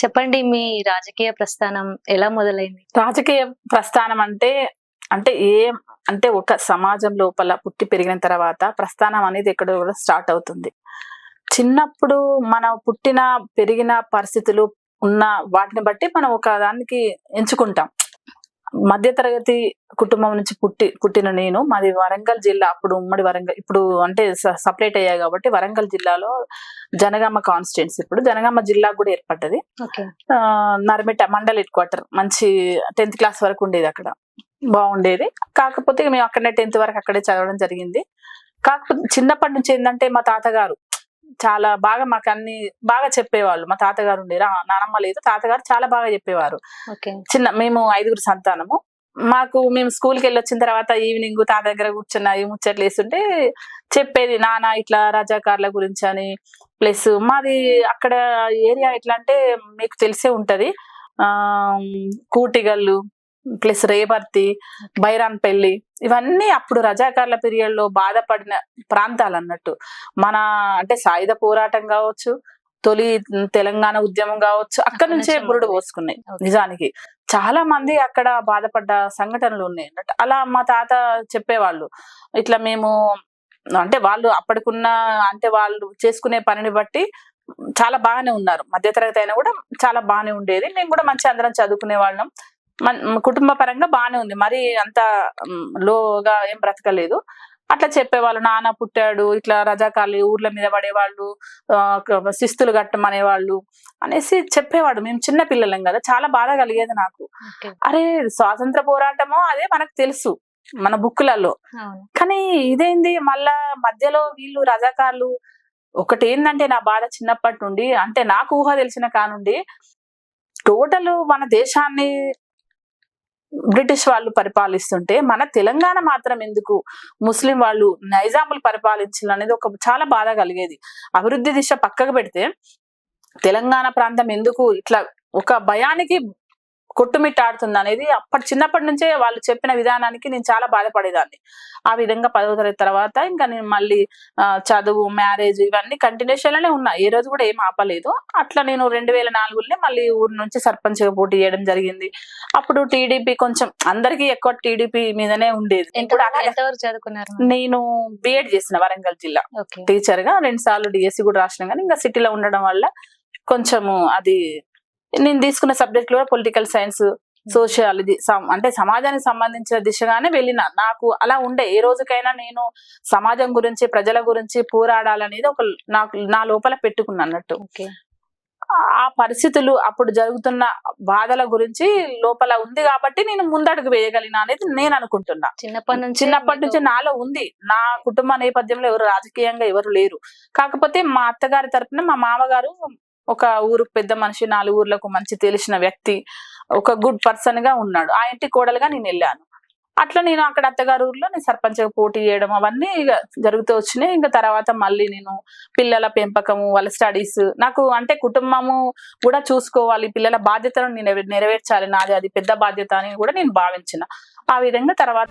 చెప్పండి మీ రాజకీయ ప్రస్థానం ఎలా మొదలైంది? రాజకీయ ప్రస్థానం అంటే అంటే ఏ అంటే ఒక సమాజం లోపల పుట్టి పెరిగిన తర్వాత ప్రస్థానం అనేది ఎక్కడో కూడా స్టార్ట్ అవుతుంది. చిన్నప్పుడు మనం పుట్టిన పెరిగిన పరిస్థితులు ఉన్న వాటిని బట్టి మనం ఒక దానికి ఎంచుకుంటాం. మధ్యతరగతి కుటుంబం నుంచి పుట్టి పుట్టిన నేను మాది వరంగల్ జిల్లా అప్పుడు ఉమ్మడి వరంగల్ ఇప్పుడు అంటే సపరేట్ అయ్యాయి కాబట్టి వరంగల్ జిల్లాలో జనగామ కాన్స్టిట్యున్సీ ఇప్పుడు. జనగామ జిల్లా కూడా ఏర్పడ్డది. నర్మిట మండల్ హెడ్ క్వార్టర్ మంచి టెన్త్ క్లాస్ వరకు ఉండేది అక్కడ. బాగుండేది. కాకపోతే మేము అక్కడనే టెన్త్ వరకు అక్కడే చదవడం జరిగింది. కాకపోతే చిన్నప్పటి నుంచి ఏంటంటే మా తాతగారు చాలా బాగా మాకు అన్ని బాగా చెప్పేవాళ్ళు. మా తాతగారు ఉండేది ఆ, నానమ్మ లేదు తాతగారు చాలా బాగా చెప్పేవారు. చిన్న మేము ఐదుగురు సంతానము. మాకు మేము స్కూల్కి వెళ్ళి వచ్చిన తర్వాత ఈవినింగ్ తాత దగ్గర కూర్చున్న ఈ ముచ్చట్లు వేస్తుంటే చెప్పేది నాన్న ఇట్లా రజాకార్ల గురించి అని. ప్లస్ మాది అక్కడ ఏరియా ఎట్లా అంటే మీకు తెలిసే ఉంటది. ఆ కూటిగల్లు ప్లస్ రేపర్తి బైరాన్పల్లి ఇవన్నీ అప్పుడు రజాకార్ల పీరియడ్లో బాధపడిన ప్రాంతాలు అన్నట్టు మన అంటే సాయుధ పోరాటం కావచ్చు తొలి తెలంగాణ ఉద్యమం కావచ్చు అక్కడ నుంచే బురుడు. పోసుకున్నాయి. నిజానికి. చాలా మంది అక్కడ బాధపడ్డ సంఘటనలు ఉన్నాయి అన్నట్టు అలా మా తాత చెప్పేవాళ్ళు. ఇట్లా మేము అంటే వాళ్ళు అప్పటికున్న అంటే వాళ్ళు చేసుకునే పనిని బట్టి చాలా బాగానే ఉన్నారు. మధ్యతరగతి అయినా కూడా చాలా బాగానే ఉండేది. మేము కూడా మంచి అందరం చదువుకునే వాళ్ళం. కుటుంబ పరంగా బాగానే ఉంది. మరి అంత లోగా ఏం బ్రతకలేదు. అట్లా చెప్పేవాళ్ళు నాన్న పుట్టాడు ఇట్లా రజాకాలు ఊర్ల మీద పడేవాళ్ళు శిస్తులు కట్టమనేవాళ్ళు అనేసి చెప్పేవాడు. మేము చిన్న పిల్లలం కదా చాలా బాధ కలిగేది నాకు. అరే స్వాతంత్ర పోరాటము అదే మనకు తెలుసు మన బుక్కులలో. అవును. కానీ ఇదేంది? మళ్ళా మధ్యలో వీళ్ళు రజాకార్లు ఒకటి ఏంటంటే నా బాధ చిన్నప్పటి నుండి అంటే నాకు ఊహ తెలిసిన కానుండి టోటల్ మన దేశాన్ని బ్రిటిష్ వాళ్ళు పరిపాలిస్తుంటే మన తెలంగాణ మాత్రం ఎందుకు? ముస్లిం వాళ్ళు నైజాములు పరిపాలించాలి అనేది ఒక చాలా బాధ కలిగేది. అభివృద్ధి దిశ పక్కకు పెడితే తెలంగాణ ప్రాంతం ఎందుకు ఇట్లా ఒక భయానికి కొట్టుమిట్టాడుతుంది అనేది అప్పటి చిన్నప్పటి నుంచే వాళ్ళు చెప్పిన విధానానికి నేను చాలా బాధపడేదాన్ని. ఆ విధంగా పదవ తరగతి తర్వాత ఇంకా నేను మళ్ళీ చదువు మ్యారేజ్ ఇవన్నీ కంటిన్యూషన్లోనే ఉన్నా. ఏ రోజు కూడా ఏం ఆపలేదు. అట్లా నేను రెండు వేల నాలుగులోనే మళ్ళీ ఊరు నుంచి సర్పంచ్గా పోటీ చేయడం జరిగింది. అప్పుడు టీడీపీ కొంచెం అందరికీ ఎక్కువ టీడీపీ మీదనే ఉండేది. నేను బిఎడ్ చేసిన వరంగల్ జిల్లా. టీచర్గా రెండు సార్లు డిఎస్సి కూడా రాసిన కానీ ఇంకా సిటీలో ఉండడం వల్ల కొంచెము అది నేను తీసుకున్న సబ్జెక్ట్ కూడా పొలిటికల్ సైన్స్ సోషియాలజీ అంటే సమాజానికి సంబంధించిన దిశగానే వెళ్ళిన. నాకు అలా ఉండే. ఏ రోజుకైనా నేను సమాజం గురించి ప్రజల గురించి పోరాడాలనేది ఒక నాకు నా లోపల పెట్టుకున్నా అన్నట్టు. ఓకే. ఆ పరిస్థితులు అప్పుడు జరుగుతున్న బాధల గురించి లోపల ఉంది కాబట్టి నేను ముందడుగు వేయగలిగిన అనేది నేను అనుకుంటున్నా. చిన్నప్పటి నుంచి చిన్నప్పటి నుంచి నాలో ఉంది. నా కుటుంబ నేపథ్యంలో ఎవరు రాజకీయంగా ఎవరు లేరు. కాకపోతే మా అత్తగారి తరపున మా మామగారు ఒక ఊరు పెద్ద మనిషి నాలుగు ఊర్లకు మంచి తెలిసిన వ్యక్తి ఒక గుడ్ పర్సన్గా ఉన్నాడు. ఆ ఇంటి కోడలుగా నేను వెళ్ళాను. అట్లా నేను అక్కడ అత్తగారు ఊర్లో నేను సర్పంచ్ పోటీ చేయడం అవన్నీ ఇక జరుగుతూ వచ్చినాయి. ఇంకా తర్వాత మళ్ళీ నేను పిల్లల పెంపకము వాళ్ళ స్టడీస్ నాకు అంటే కుటుంబము కూడా చూసుకోవాలి. పిల్లల బాధ్యతను నేను నెరవేర్చాలి. నాది అది పెద్ద బాధ్యత అని కూడా నేను భావించిన. ఆ విధంగా తర్వాత